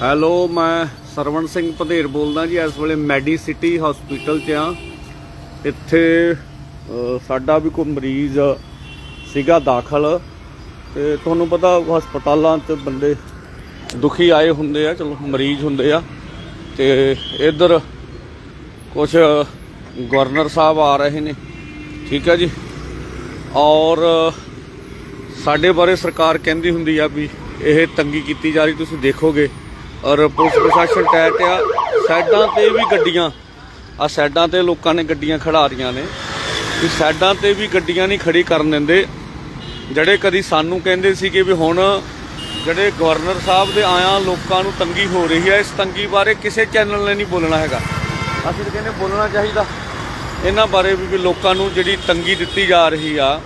Hello, ਮੈਂ ਸਰਵਣ ਸਿੰਘ ਪਧੇਰ ਬੋਲਦਾ ਜੀ, ਇਸ ਵੇਲੇ ਮੈਡੀ ਸਿਟੀ ਹਸਪੀਟਲ 'ਚ ਆ। ਇੱਥੇ ਸਾਡਾ ਵੀ ਕੋਈ ਮਰੀਜ਼ ਸੀਗਾ ਦਾਖਲ ਤੇ ਤੁਹਾਨੂੰ ਪਤਾ ਹਸਪਤਾਲਾਂ 'ਚ ਬੰਦੇ ਦੁਖੀ ਆਏ ਹੁੰਦੇ ਆ, ਚਲੋ ਮਰੀਜ਼ ਹੁੰਦੇ ਆ। ਤੇ ਇੱਧਰ ਕੁਝ ਗਵਰਨਰ ਸਾਹਿਬ ਆ ਰਹੇ ਨੇ, ਠੀਕ ਹੈ ਜੀ? ਔਰ ਸਾਡੇ ਬਾਰੇ ਸਰਕਾਰ ਕਹਿੰਦੀ ਹੁੰਦੀ ਆ ਵੀ ਇਹ ਤੰਗੀ ਕੀਤੀ ਜਾ ਰਹੀ, ਤੁਸੀਂ ਦੇਖੋਗੇ। ਔਰ ਪੁਲਿਸ ਪ੍ਰਸ਼ਾਸਨ ਟੈਟ ਆ। ਸਾਈਡਾਂ ਤੇ ਵੀ ਗੱਡੀਆਂ। ਆ ਸਾਈਡਾਂ ਤੇ ਲੋਕਾਂ ਨੇ ਗੱਡੀਆਂ ਖੜਾ ਰਹੀਆਂ ਨੇ। ਵੀ ਸਾਈਡਾਂ ਤੇ ਵੀ ਗੱਡੀਆਂ ਨਹੀਂ ਖੜੀ ਕਰਨ ਦਿੰਦੇ। ਜਿਹੜੇ ਕਦੀ ਸਾਨੂੰ ਕਹਿੰਦੇ ਸੀ ਕਿ ਵੀ ਹੁਣ ਜਿਹੜੇ ਗਵਰਨਰ ਸਾਹਿਬ ਦੇ ਆਇਆ ਲੋਕਾਂ ਨੂੰ ਤੰਗੀ ਹੋ ਰਹੀ ਹੈ ਇਸ ਤੰਗੀ ਬਾਰੇ ਕਿਸੇ ਚੈਨਲ ਨੇ ਨਹੀਂ ਬੋਲਣਾ ਹੈਗਾ। ਅਸੀਂ ਤਾਂ ਕਹਿੰਦੇ ਬੋਲਣਾ ਚਾਹੀਦਾ। ਇਹਨਾਂ ਬਾਰੇ ਵੀ ਲੋਕਾਂ ਨੂੰ ਜਿਹੜੀ ਤੰਗੀ ਦਿੱਤੀ ਜਾ ਰਹੀ ਆ,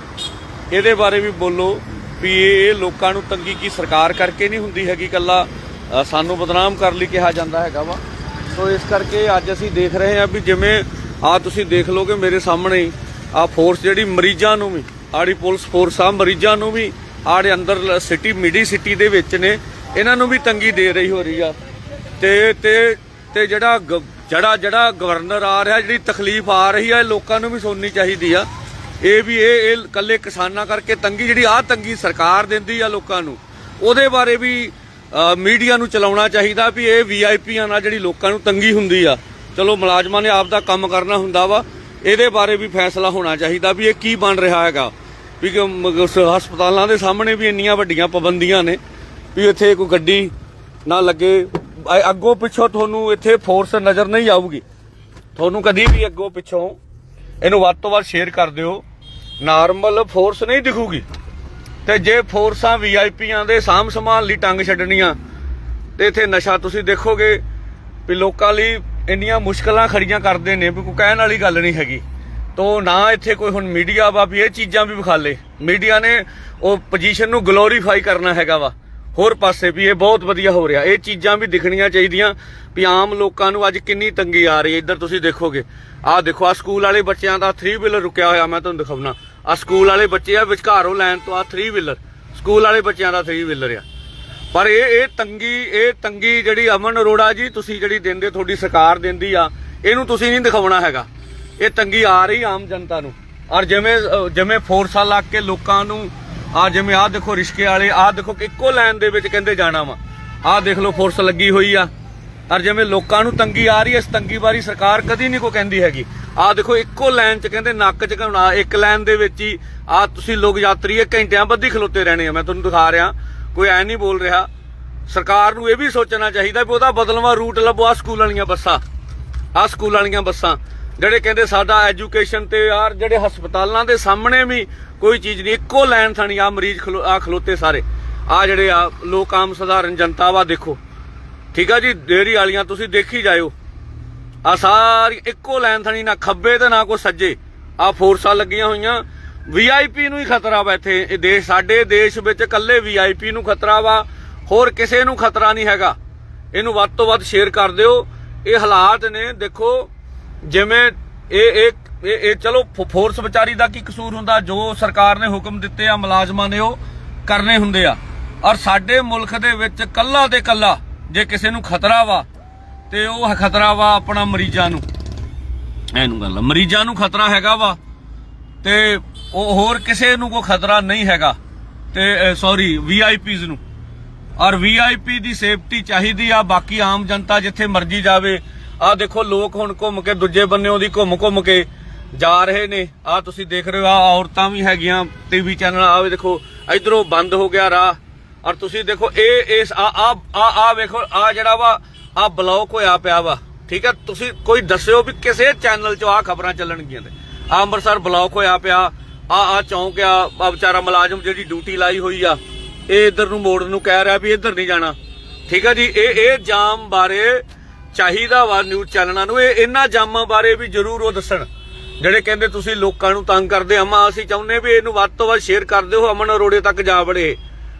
ਇਹਦੇ ਬਾਰੇ ਵੀ ਬੋਲੋ। ਵੀ ਇਹ ਲੋਕਾਂ ਨੂੰ ਤੰਗੀ ਕੀ ਸਰਕਾਰ ਕਰਕੇ ਨਹੀਂ ਹੁੰਦੀ ਹੈਗੀ ਕੱਲਾ ਸਾਨੂੰ ਬਦਨਾਮ ਕਰਨ ਲਈ ਕਿਹਾ ਜਾਂਦਾ ਹੈਗਾ ਵਾ। ਸੋ ਇਸ ਕਰਕੇ ਅੱਜ ਅਸੀਂ ਦੇਖ ਰਹੇ ਹਾਂ ਵੀ ਜਿਵੇਂ ਆ ਤੁਸੀਂ ਦੇਖ ਲੋਗੇ ਮੇਰੇ ਸਾਹਮਣੇ ਆ ਫੋਰਸ ਜਿਹੜੀ ਮਰੀਜ਼ਾਂ ਨੂੰ ਵੀ, ਆੜੀ ਪੁਲਿਸ ਫੋਰਸ ਆ, ਮਰੀਜ਼ਾਂ ਨੂੰ ਵੀ, ਆੜੇ ਅੰਦਰ ਸਿਟੀ ਮਿਡੀ ਸਿਟੀ ਦੇ ਵਿੱਚ ਨੇ, ਇਹਨਾਂ ਨੂੰ ਵੀ ਤੰਗੀ ਦੇ ਰਹੀ ਹੋ ਰਹੀ ਆ। ਤੇ ਤੇ ਤੇ ਜਿਹੜਾ ਗ- ਜਿਹੜਾ ਜਿਹੜਾ ਗਵਰਨਰ ਆ ਰਿਹਾ, ਜਿਹੜੀ ਤਕਲੀਫ ਆ ਰਹੀ ਆ, ਇਹ ਲੋਕਾਂ ਨੂੰ ਵੀ ਸੁਣਨੀ ਚਾਹੀਦੀ ਆ। ਇਹ ਵੀ ਇਹ ਇਹ ਕੱਲੇ ਕਿਸਾਨਾਂ ਕਰਕੇ ਤੰਗੀ, ਜਿਹੜੀ ਆ ਤੰਗੀ ਸਰਕਾਰ ਦਿੰਦੀ ਆ ਲੋਕਾਂ ਨੂੰ, ਉਹਦੇ ਬਾਰੇ ਵੀ ਮੀਡੀਆ ਨੂੰ ਚਲਾਉਣਾ ਚਾਹੀਦਾ ਵੀ ਇਹ ਵੀਆਈਪੀਆਂ ਨਾਲ ਜਿਹੜੀ ਲੋਕਾਂ ਨੂੰ ਤੰਗੀ ਹੁੰਦੀ ਆ। ਚਲੋ ਮੁਲਾਜ਼ਮਾਂ ਨੇ ਆਪ ਦਾ ਕੰਮ ਕਰਨਾ ਹੁੰਦਾ ਵਾ, ਇਹਦੇ ਬਾਰੇ ਵੀ ਫੈਸਲਾ ਹੋਣਾ ਚਾਹੀਦਾ ਵੀ ਇਹ ਕੀ ਬਣ ਰਿਹਾ ਹੈਗਾ। ਵੀ ਕਿ ਹਸਪਤਾਲਾਂ ਦੇ ਸਾਹਮਣੇ ਵੀ ਇੰਨੀਆਂ ਵੱਡੀਆਂ ਪਾਬੰਦੀਆਂ ਨੇ, ਵੀ ਇੱਥੇ ਕੋਈ ਗੱਡੀ ਨਾ ਲੱਗੇ। ਅੱਗੋਂ ਪਿੱਛੋਂ ਤੁਹਾਨੂੰ ਇੱਥੇ ਫੋਰਸ ਨਜ਼ਰ ਨਹੀਂ ਆਊਗੀ। ਤੁਹਾਨੂੰ ਕਦੀ ਵੀ ਅੱਗੋਂ ਪਿੱਛੋਂ ਇਹਨੂੰ ਵੱਧ ਤੋਂ ਵੱਧ ਸ਼ੇਅਰ ਕਰ ਦਿਓ। ਨਾਰਮਲ ਫੋਰਸ ਨਹੀਂ ਦਿਖੂਗੀ। ਤੇ ਜੇ ਫੋਰਸਾਂ ਵੀਆਈਪੀਆਂ ਦੇ ਸਾਂਭ ਸੰਭਾਲ ਲਈ ਟੰਗ ਛੱਡਣੀਆਂ, ਤੇ ਇੱਥੇ ਨਸ਼ਾ ਤੁਸੀਂ ਦੇਖੋਗੇ ਵੀ ਲੋਕਾਂ ਲਈ ਇੰਨੀਆਂ ਮੁਸ਼ਕਲਾਂ ਖੜੀਆਂ ਕਰਦੇ ਨੇ ਵੀ ਕੋਈ ਕਹਿਣ ਵਾਲੀ ਗੱਲ ਨਹੀਂ ਹੈਗੀ। ਤੋ ਨਾ ਇੱਥੇ ਕੋਈ ਹੁਣ ਮੀਡੀਆ ਵਾ ਵੀ ਇਹ ਚੀਜ਼ਾਂ ਵੀ ਵਿਖਾਲੇ ਮੀਡੀਆ ਨੇ ਉਹ ਪੋਜੀਸ਼ਨ ਨੂੰ ਗਲੋਰੀਫਾਈ ਕਰਨਾ ਹੈਗਾ ਵਾ। ਹੋਰ ਪਾਸੇ ਵੀ ਇਹ ਬਹੁਤ ਵਧੀਆ ਹੋ ਰਿਹਾ। ਇਹ ਚੀਜ਼ਾਂ ਵੀ ਦਿਖਣੀਆਂ ਚਾਹੀਦੀਆਂ ਵੀ ਆਮ ਲੋਕਾਂ ਨੂੰ ਅੱਜ ਕਿੰਨੀ ਤੰਗੀ ਆ ਰਹੀ ਹੈ। ਇੱਧਰ ਤੁਸੀਂ ਦੇਖੋਗੇ। ਆਹ ਦੇਖੋ ਆ ਸਕੂਲ ਵਾਲੇ ਬੱਚਿਆਂ ਦਾ 3 ਵੀਲਰ ਰੁਕਿਆ ਹੋਇਆ, ਮੈਂ ਤੁਹਾਨੂੰ ਦਿਖਾਉਣਾ ਆ ਸਕੂਲ ਵਾਲੇ ਬੱਚੇ ਆ ਵਿਚਕਾਰੋਂ ਲੈਣ ਤੋਂ ਆ 3 ਵੀਲਰ ਸਕੂਲ ਵਾਲੇ ਬੱਚਿਆਂ ਦਾ 3 ਵੀਲਰ ਆ। ਪਰ ਇਹ ਇਹ ਤੰਗੀ ਇਹ ਤੰਗੀ ਜਿਹੜੀ ਅਮਨ ਅਰੋੜਾ ਜੀ ਤੁਸੀਂ ਜਿਹੜੀ ਦਿੰਦੇ, ਤੁਹਾਡੀ ਸਰਕਾਰ ਦਿੰਦੀ ਆ, ਇਹਨੂੰ ਤੁਸੀਂ ਨਹੀਂ ਦਿਖਾਉਣਾ ਹੈਗਾ। ਇਹ ਤੰਗੀ ਆ ਰਹੀ ਆਮ ਜਨਤਾ ਨੂੰ। ਔਰ ਜਿਵੇਂ ਜਿਵੇਂ ਫੋਰਸਾਂ ਲੱਗ ਕੇ ਲੋਕਾਂ ਨੂੰ, ਆ ਜਿਵੇਂ ਆਹ ਦੇਖੋ ਰਿਸ਼ਕੇ ਵਾਲੇ, ਆਹ ਦੇਖੋ ਇੱਕੋ ਲਾਈਨ ਦੇ ਵਿੱਚ ਕਹਿੰਦੇ ਜਾਣਾ ਵਾ। ਆਹ ਦੇਖ ਲਓ ਫੋਰਸ ਲੱਗੀ ਹੋਈ ਆ। ਔਰ ਜਿਵੇਂ ਲੋਕਾਂ ਨੂੰ ਤੰਗੀ ਆ ਰਹੀ ਹੈ ਇਸ ਤੰਗੀ ਬਾਰੇ ਸਰਕਾਰ ਕਦੀ ਨਹੀਂ ਕੋ ਕਹਿੰਦੀ ਹੈਗੀ। ਆਹ ਦੇਖੋ, ਇੱਕੋ ਲਾਈਨ 'ਚ ਕਹਿੰਦੇ ਨੱਕ 'ਚ ਘਉਣਾ, ਇੱਕ ਲਾਈਨ ਦੇ ਵਿੱਚ ਹੀ ਆ ਤੁਸੀਂ ਲੋਕ ਯਾਤਰੀ, ਇਹ ਘੰਟਿਆਂ ਬੱਧੀ ਖਲੋਤੇ ਰਹਿਣੇ ਆ। ਮੈਂ ਤੁਹਾਨੂੰ ਦਿਖਾ ਰਿਹਾ, ਕੋਈ ਐ ਨਹੀਂ ਬੋਲ ਰਿਹਾ। ਸਰਕਾਰ ਨੂੰ ਇਹ ਵੀ ਸੋਚਣਾ ਚਾਹੀਦਾ ਵੀ ਉਹਦਾ ਬਦਲਵਾ ਰੂਟ ਲੱਭੋ ਆ ਸਕੂਲ ਵਾਲੀਆਂ ਬੱਸਾਂ ਆ ਸਕੂਲ ਵਾਲੀਆਂ ਬੱਸਾਂ। ਜਿਹੜੇ ਕਹਿੰਦੇ ਸਾਡਾ ਐਜੂਕੇਸ਼ਨ ਤੇ ਯਾਰ ਜਿਹੜੇ ਹਸਪਤਾਲਾਂ ਦੇ ਸਾਹਮਣੇ ਵੀ ਕੋਈ ਚੀਜ਼ ਨਹੀਂ, ਇੱਕੋ ਲਾਈਨ ਥਾਣੀ ਆ ਮਰੀਜ਼ ਖਲੋ ਆ ਖਲੋਤੇ ਸਾਰੇ। ਆ ਜਿਹੜੇ ਆ ਲੋਕ ਆਮ ਸਧਾਰਨ ਜਨਤਾ ਵਾ ਦੇਖੋ। ਠੀਕ ਆ ਜੀ ਡੇਰੀ ਵਾਲੀਆਂ ਤੁਸੀਂ ਦੇਖੀ ਜਾਇਓ। ਆ ਸਾਰੀ ਇੱਕੋ ਲਾਈਨ ਥਣੀ ਨਾ ਖੱਬੇ ਤੇ ਨਾ ਕੋ ਸੱਜੇ। ਆ ਫੋਰਸਾਂ ਲੱਗੀਆਂ ਹੋਈਆਂ। ਵੀਆਈਪੀ ਨੂੰ ਹੀ ਖਤਰਾ ਵਾ ਇੱਥੇ। ਇਹ ਦੇਸ਼, ਸਾਡੇ ਦੇਸ਼ ਵਿੱਚ ਇਕੱਲੇ ਵੀਆਈਪੀ ਨੂੰ ਖਤਰਾ ਵਾ। ਹੋਰ ਕਿਸੇ ਨੂੰ ਖਤਰਾ ਨਹੀਂ ਹੈਗਾ। ਇਹਨੂੰ ਵੱਧ ਤੋਂ ਵੱਧ ਸ਼ੇਅਰ ਕਰ ਦਿਓ। ਇਹ ਹਾਲਾਤ ਨੇ, ਦੇਖੋ, ਜਿਵੇਂ ਇਹ ਇਹ ਇਹ ਇਹ ਚਲੋ ਫੋਰਸ ਵਿਚਾਰੀ ਦਾ ਕੀ ਕਸੂਰ ਹੁੰਦਾ? ਜੋ ਸਰਕਾਰ ਨੇ ਹੁਕਮ ਦਿੱਤੇ ਆ, ਮੁਲਾਜ਼ਮਾਂ ਨੇ ਉਹ ਕਰਨੇ ਹੁੰਦੇ ਆ। ਔਰ ਸਾਡੇ ਮੁਲਕ ਦੇ ਵਿੱਚ ਕੱਲਾ ਤੇ ਕੱਲਾ ਜੇ ਕਿਸੇ ਨੂੰ ਖਤਰਾ ਵਾ ਤੇ ਉਹ ਖਤਰਾ ਵਾ ਆਪਣਾ ਮਰੀਜ਼ਾਂ ਨੂੰ। ਐਨੂੰ ਗੱਲ ਮਰੀਜ਼ਾਂ ਨੂੰ ਖਤਰਾ ਹੈਗਾ ਵਾ ਤੇ ਉਹ ਹੋਰ ਕਿਸੇ ਨੂੰ ਕੋਈ ਖਤਰਾ ਨਹੀਂ ਹੈਗਾ। ਤੇ ਸੌਰੀ ਵੀਆਈਪੀਜ਼ ਨੂੰ। ਔਰ ਵੀਆਈਪੀ ਦੀ ਸੇਫਟੀ ਚਾਹੀਦੀ ਆ। ਬਾਕੀ ਆਮ ਜਨਤਾ ਜਿੱਥੇ ਮਰਜ਼ੀ ਜਾਵੇ ਆ ਦੇਖੋ ਲੋਕ ਹੁਣ ਘੁੰਮ ਕੇ ਦੂਜੇ ਬੰਨਿਓ ਦੀ ਘੁੰਮ ਘੁੰਮ ਕੇ ਜਾ ਰਹੇ ਨੇ। ਆ ਤੁਸੀਂ ਦੇਖ ਰਹੇ ਹੋ ਆ ਔਰਤਾਂ ਵੀ ਹੈਗੀਆਂ। ਟੀਵੀ ਚੈਨਲ ਆਵੇ ਦੇਖੋ, ਇਧਰੋਂ ਬੰਦ ਹੋ ਗਿਆ ਰਾਹ। ਔਰ ਤੁਸੀਂ ਦੇਖੋ, ਇਹ, ਇਸ, ਆ ਆ ਆ ਵੇਖੋ, ਆ ਜਿਹੜਾ ਵਾ, ਆ ਬਲੌਕ ਹੋਇਆ ਪਿਆ ਵਾ, ਠੀਕ ਹੈ ਤੁਸੀਂ ਕੋਈ ਦੱਸਿਓ ਵੀ ਕਿਸੇ ਚੈਨਲ 'ਚ ਆ ਖਬਰਾਂ ਚੱਲਣਗੀਆਂ ਤੇ। ਆ ਅੰਮ੍ਰਿਤਸਰ ਬਲੌਕ ਹੋਇਆ ਪਿਆ, ਆ ਆ ਚੌਂਕ ਆ ਆ ਵਿਚਾਰਾ ਮੁਲਾਜ਼ਮ ਜਿਹੜੀ ਡਿਊਟੀ ਲਾਈ ਹੋਈ ਆ, ਇਹ ਇਧਰ ਨੂੰ ਮੋੜ ਨੂੰ ਕਹਿ ਰਿਹਾ ਵੀ ਇੱਧਰ ਨਹੀਂ ਜਾਣਾ। ਠੀਕ ਹੈ ਜੀ? ਇਹ ਇਹ ਜਾਮ ਬਾਰੇ ਚਾਹੀਦਾ ਵਾ ਨਿਊਜ਼ ਚੈਨਲਾਂ ਨੂੰ, ਇਹ ਇਹਨਾਂ ਜਾਮਾਂ ਬਾਰੇ ਵੀ ਜ਼ਰੂਰ ਉਹ ਦੱਸਣ। ਜਿਹੜੇ ਕਹਿੰਦੇ ਤੁਸੀਂ ਲੋਕਾਂ ਨੂੰ ਤੰਗ ਕਰਦੇ ਅਮਾ ਅਸੀਂ ਚਾਹੁੰਦੇ ਵੀ ਇਹਨੂੰ ਵੱਧ ਤੋਂ ਵੱਧ ਸ਼ੇਅਰ ਕਰ ਦਿਓ, ਅਮਨ ਅਰੋੜੇ ਤੱਕ ਜਾ ਵੜੇ।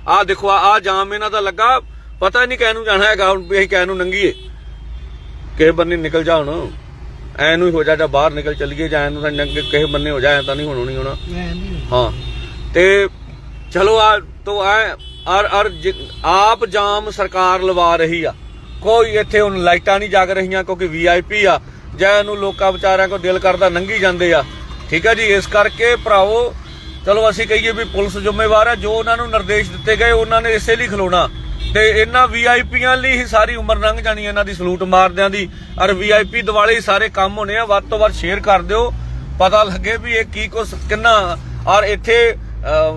ਆਹ ਦੇਖੋ, ਆ ਜਾਮ ਇਹਨਾਂ ਦਾ ਲੱਗਾ। ਪਤਾ ਨਹੀਂ ਕਿਹਨੂੰ ਜਾਣਾ ਹੈਗਾ, ਹੁਣ ਵੀ ਅਸੀਂ ਕਿਹ ਨੰਗੀਏ। ਕਿਸੇ ਬੰਨੇ ਨਿਕਲ ਜਾ ਹੁਣ। ਐ ਨੂੰ ਹੋ ਜਾ, ਜਾਂ ਬਾਹਰ ਨਿਕਲ ਚੱਲੀਏ, ਜਾਂ ਇਹਨੂੰ ਤਾਂ ਨੰਗੇ ਕਿਸੇ ਬੰਨੇ ਹੋ ਜਾ ਤਾਂ ਨਹੀਂ ਹੋਣਾ ਨਹੀਂ ਹੋਣਾ। ਹਾਂ। ਤੇ ਚਲੋ, ਆ ਤੋ ਆ ਔਰ ਔਰ ਆਪ ਜਾਮ ਸਰਕਾਰ ਲਵਾ ਰਹੀ ਆ। ਕੋਈ ਇੱਥੇ ਹੁਣ ਲਾਈਟਾਂ ਨਹੀਂ ਜਗ ਰਹੀਆਂ, ਕਿਉਂਕਿ ਵੀਆਈਪੀ ਆ। ਜਾਂ ਇਹਨੂੰ ਲੋਕਾਂ ਵਿਚਾਰਿਆਂ ਕੋ ਦਿਲ ਕਰਦਾ ਨੰਗੀ ਜਾਂਦੇ ਆ। ਠੀਕ ਆ ਜੀ, ਇਸ ਕਰਕੇ ਭਰਾਵੋ ਚਲੋ ਅਸੀਂ ਕਹੀਏ ਵੀ ਪੁਲਿਸ ਜ਼ਿੰਮੇਵਾਰ ਹੈ, ਜੋ ਉਹਨਾਂ ਨੂੰ ਨਿਰਦੇਸ਼ ਦਿੱਤੇ ਗਏ, ਉਹਨਾਂ ਨੇ ਇਸੇ ਲਈ ਖਲੋਣਾ। ਤੇ ਇਹਨਾਂ ਵੀਆਈਪੀਆਂ ਲਈ ਹੀ ਸਾਰੀ ਉਮਰ ਲੰਘ ਜਾਣੀ ਇਹਨਾਂ ਦੀ ਸਲੂਟ ਮਾਰਦਿਆਂ ਦੀ। ਔਰ ਵੀਆਈਪੀ ਦਿਵਾਲੇ ਸਾਰੇ ਕੰਮ ਹੋਣੇ ਆ, ਵੱਧ ਤੋਂ ਵੱਧ ਸ਼ੇਅਰ ਕਰ ਦਿਓ। ਪਤਾ ਲੱਗੇ ਵੀ ਇਹ ਕੀ ਕੁਛ, ਕਿੰਨਾ। ਔਰ ਇੱਥੇ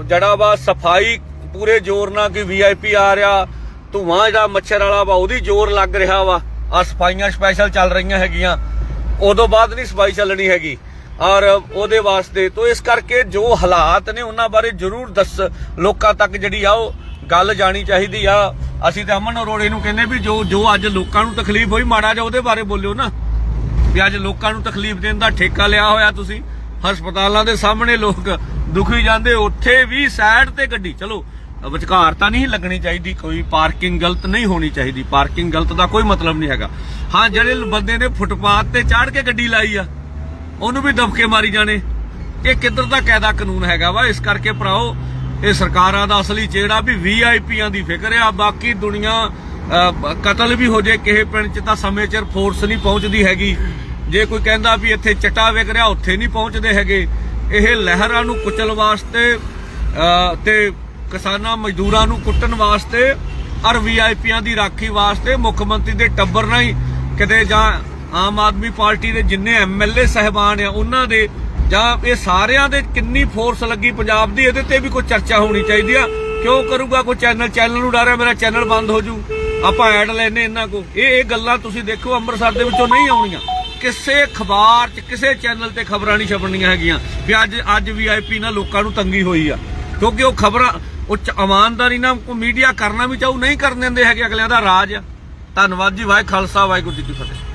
ਜੜਾ ਵਾ ਸਫ਼ਾਈ ਪੂਰੇ ਜ਼ੋਰ ਨਾਲ ਕਿ ਵੀਆਈਪੀ ਆ ਰਿਹਾ। ਧੂਆਂ ਜਿਹੜਾ ਮੱਛਰ ਵਾਲਾ ਵਾ, ਉਹਦੀ ਜ਼ੋਰ ਲੱਗ ਰਿਹਾ ਵਾ। ਆ ਸਫਾਈਆਂ ਸਪੈਸ਼ਲ ਚੱਲ ਰਹੀਆਂ ਹੈਗੀਆਂ। ਉਦੋਂ ਬਾਅਦ ਨਹੀਂ ਸਫ਼ਾਈ ਚੱਲਣੀ ਹੈਗੀ। ਔਰ ਉਹਦੇ ਵਾਸਤੇ ਤੋਂ ਇਸ ਕਰਕੇ ਜੋ ਹਾਲਾਤ ਨੇ ਉਹਨਾਂ ਬਾਰੇ ਜ਼ਰੂਰ ਦੱਸ, ਲੋਕਾਂ ਤੱਕ ਜਿਹੜੀ ਆ ਉਹ ਗੱਲ ਜਾਣੀ ਚਾਹੀਦੀ ਆ। ਅਸੀਂ ਤਾਂ ਅਮਨ ਅਰੋੜੇ ਨੂੰ ਕਹਿੰਦੇ ਵੀ ਜੋ ਜੋ ਅੱਜ ਲੋਕਾਂ ਨੂੰ ਤਕਲੀਫ ਹੋਈ, ਮਾੜਾ ਜਾ ਉਹਦੇ ਬਾਰੇ ਬੋਲਿਓ ਨਾ। ਵੀ ਅੱਜ ਲੋਕਾਂ ਨੂੰ ਤਕਲੀਫ ਦੇਣ ਦਾ ਠੇਕਾ ਲਿਆ ਹੋਇਆ ਤੁਸੀਂ। ਹਸਪਤਾਲਾਂ ਦੇ ਸਾਹਮਣੇ ਲੋਕ ਦੁਖੀ ਜਾਂਦੇ, ਉੱਥੇ ਵੀ ਸਾਈਡ ਤੇ ਗੱਡੀ। ਚਲੋ, ਵਿਚਕਾਰ ਤਾਂ ਨਹੀਂ ਲੱਗਣੀ ਚਾਹੀਦੀ, ਕੋਈ ਪਾਰਕਿੰਗ ਗਲਤ ਨਹੀਂ ਹੋਣੀ ਚਾਹੀਦੀ। ਪਾਰਕਿੰਗ ਗਲਤ ਦਾ ਕੋਈ ਮਤਲਬ ਨਹੀਂ ਹੈਗਾ। ਹਾਂ, ਜਿਹੜੇ ਬੰਦੇ ਨੇ ਫੁੱਟਪਾਥ ਤੇ ਚਾੜ ਕੇ ਗੱਡੀ ਲਾਈ ਆ ਉਹਨੂੰ ਵੀ ਦਬਕੇ ਮਾਰੀ ਜਾਣੇ। ਇਹ ਕਿੱਧਰ ਦਾ ਕਾਇਦਾ ਕਾਨੂੰਨ ਹੈਗਾ ਵਾ? ਇਸ ਕਰਕੇ ਭਰਾਓ, ਇਹ ਸਰਕਾਰਾਂ ਦਾ ਅਸਲੀ ਚਿਹੜਾ ਵੀ ਵੀਆਈਪੀਆਂ ਦੀ ਫਿਕਰ ਆ। ਬਾਕੀ ਦੁਨੀਆ ਕਤਲ ਵੀ ਹੋ ਜੇ ਕਿਸੇ ਪਿੰਡ 'ਚ ਤਾਂ ਸਮੇਂ ਚਿਰ ਫੋਰਸ ਨਹੀਂ ਪਹੁੰਚਦੀ ਹੈਗੀ। ਜੇ ਕੋਈ ਕਹਿੰਦਾ ਵੀ ਇੱਥੇ ਚਟਾ ਵਿਕ ਰਿਹਾ, ਉੱਥੇ ਨਹੀਂ ਪਹੁੰਚਦੇ ਹੈਗੇ। ਇਹ ਲਹਿਰਾਂ ਨੂੰ ਕੁਚਲ ਵਾਸਤੇ ਤੇ ਕਿਸਾਨਾਂ ਮਜ਼ਦੂਰਾਂ ਨੂੰ ਕੁੱਟਣ ਵਾਸਤੇ ਔਰ ਵੀਆਈਪੀਆਂ ਦੀ ਰਾਖੀ ਵਾਸਤੇ ਮੁੱਖ ਮੰਤਰੀ ਦੇ ਟੱਬਰ ਨਾਲ ਹੀ ਕਿਤੇ ਜਾਂ ਆਮ ਆਦਮੀ ਪਾਰਟੀ ਦੇ ਜਿੰਨੇ ਐਮਐਲਏ ਸਹਿਬਾਨ ਆ, ਉਹਨਾਂ ਦੇ ਜਾਂ ਇਹ ਸਾਰਿਆਂ ਦੇ ਕਿੰਨੀ ਫੋਰਸ ਲੱਗੀ ਪੰਜਾਬ ਦੀ, ਇਹਦੇ ਤੇ ਵੀ ਕੋਈ ਚਰਚਾ ਹੋਣੀ ਚਾਹੀਦੀ ਆ। ਕਿਉਂ ਕਰੂਗਾ ਕੋਈ ਚੈਨਲ ਚੈਨਲ ਨੂੰ ਡਰਿਆ ਮੇਰਾ ਚੈਨਲ ਬੰਦ ਹੋ ਜੂ। ਆਪਾਂ ਐਡ ਲੈਨੇ ਇਹਨਾਂ ਕੋ ਇਹ ਇਹ ਗੱਲਾਂ ਤੁਸੀਂ ਦੇਖੋ, ਅੰਮ੍ਰਿਤਸਰ ਦੇ ਵਿੱਚੋਂ ਨਹੀਂ ਆਉਣੀਆਂ। ਕਿਸੇ ਅਖਬਾਰ 'ਚ, ਕਿਸੇ ਚੈਨਲ ਤੇ ਖਬਰਾਂ ਨਹੀਂ ਛਪਣੀਆਂ ਹੈਗੀਆਂ ਵੀ ਅੱਜ ਅੱਜ ਵੀਆਈਪੀ ਨਾਲ ਲੋਕਾਂ ਨੂੰ ਤੰਗੀ ਹੋਈ ਆ। ਕਿਉਂਕਿ ਉਹ ਖਬਰਾਂ, ਉਹ ਇਮਾਨਦਾਰੀ ਨਾਲ ਕੋਈ ਮੀਡੀਆ ਕਰਨਾ ਵੀ ਚਾਹੂ, ਨਹੀਂ ਕਰਨ ਦਿੰਦੇ ਹੈਗੇ ਅਗਲਿਆਂ ਦਾ ਰਾਜ ਆ। ਧੰਨਵਾਦ ਜੀ ਵਾਹਿ ਖਾਲਸਾ, ਵਾਹਿਗੁਰੂ ਜੀ ਕੀ ਫਤਿਹ।